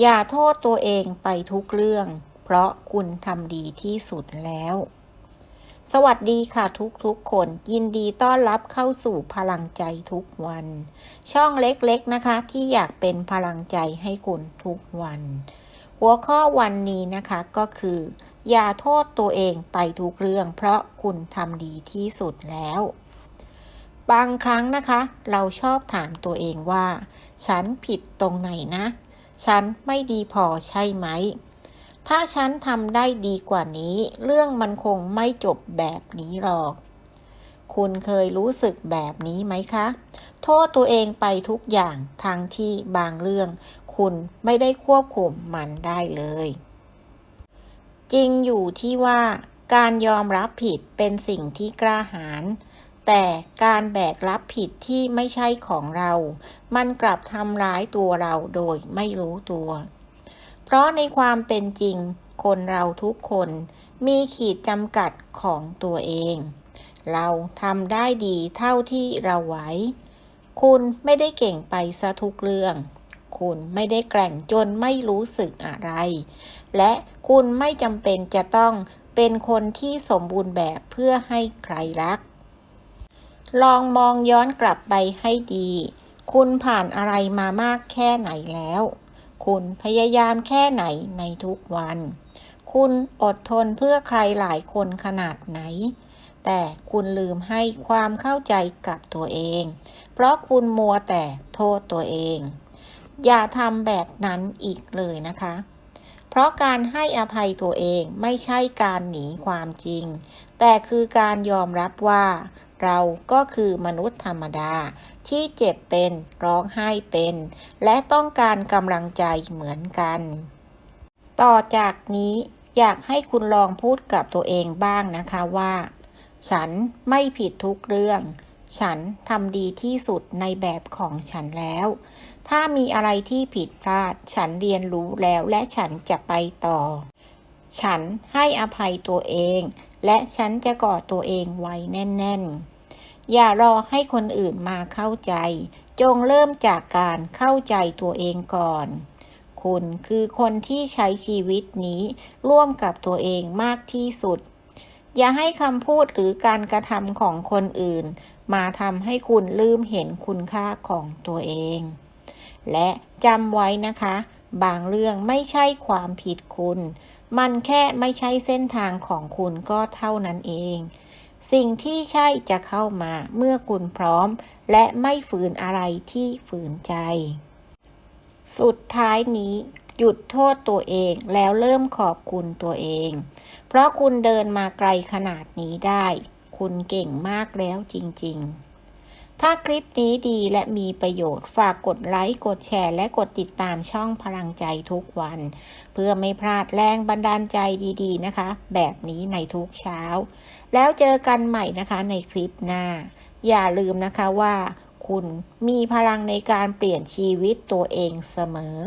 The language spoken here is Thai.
อย่าโทษตัวเองไปทุกเรื่อง เพราะคุณทำดีที่สุดแล้ว สวัสดีค่ะทุกๆคน ยินดีต้อนรับเข้าสู่พลังใจทุกวัน ช่องเล็กๆนะคะ ที่อยากเป็นพลังใจให้คุณทุกวัน หัวข้อวันนี้นะคะก็คือ อย่าโทษตัวเองไปทุกเรื่อง เพราะคุณทำดีที่สุดแล้วบางครั้งนะคะ เราชอบถามตัวเองว่า ฉันผิดตรงไหนนะ ฉันไม่ดีพอใช่ไหม ถ้าฉันทำได้ดีกว่านี้ เรื่องมันคงไม่จบแบบนี้หรอก คุณเคยรู้สึกแบบนี้ไหมคะ โทษตัวเองไปทุกอย่างทั้งที่บางเรื่อง คุณไม่ได้ควบคุมมันได้เลย จริงอยู่ที่ว่าการยอมรับผิดเป็นสิ่งที่กล้าหาญ แต่การแบกรับผิดที่ไม่ใช่ของเรา มันกลับทำร้ายตัวเราโดยไม่รู้ตัว เพราะในความเป็นจริง คนเราทุกคนมีขีดจำกัดของตัวเอง เราทำได้ดีเท่าที่เราไหว คุณไม่ได้เก่งไปซะทุกเรื่อง คุณไม่ได้แกร่งจนไม่รู้สึกอะไร และคุณไม่จำเป็นจะต้องเป็นคนที่สมบูรณ์แบบเพื่อให้ใครรัก ลองมองย้อนกลับไปให้ดี คุณผ่านอะไรมามากแค่ไหนแล้ว คุณพยายามแค่ไหนในทุกวัน คุณอดทนเพื่อใครหลายคนขนาดไหน แต่คุณลืมให้ความเข้าใจกับตัวเอง เพราะคุณมัวแต่โทษตัวเอง อย่าทำแบบนั้นอีกเลยนะคะ เพราะการให้อภัยตัวเองไม่ใช่การหนีความจริง แต่คือการยอมรับว่า เราก็คือมนุษย์ธรรมดา ที่เจ็บเป็นร้องไห้เป็น และต้องการกำลังใจเหมือนกัน ต่อจากนี้อยากให้คุณลองพูดกับตัวเองบ้างนะคะว่า ฉันไม่ผิดทุกเรื่อง ฉันทำดีที่สุดในแบบของฉันแล้ว ถ้ามีอะไรที่ผิดพลาด ฉันเรียนรู้แล้วและฉันจะไปต่อ ฉันให้อภัยตัวเอง และฉันจะกอดตัวเองไว้แน่น ๆ อย่ารอให้คนอื่นมาเข้าใจ จงเริ่มจากการเข้าใจตัวเองก่อน คุณคือคนที่ใช้ชีวิตนี้ร่วมกับตัวเองมากที่สุด อย่าให้คำพูดหรือการกระทำของคนอื่น มาทำให้คุณลืมเห็นคุณค่าของตัวเอง และจำไว้นะคะ บางเรื่องไม่ใช่ความผิดคุณ มันแค่ไม่ใช่เส้นทางของคุณก็เท่านั้นเอง สิ่งที่ใช่จะเข้ามาเมื่อคุณพร้อม และไม่ฝืนอะไรที่ฝืนใจ สุดท้ายนี้หยุดโทษตัวเองแล้วเริ่มขอบคุณตัวเอง เพราะคุณเดินมาไกลขนาดนี้ได้ คุณเก่งมากแล้วจริง ๆ ถ้าคลิปนี้ดีและมีประโยชน์ฝากกดไลค์ กดแชร์ และกดติดตามช่องพลังใจทุกวัน เพื่อไม่พลาดแรงบันดาลใจดีๆนะคะ แบบนี้ในทุกเช้า แล้วเจอกันใหม่นะคะในคลิปหน้า อย่าลืมนะคะว่า คุณมีพลังในการเปลี่ยนชีวิตตัวเองเสมอ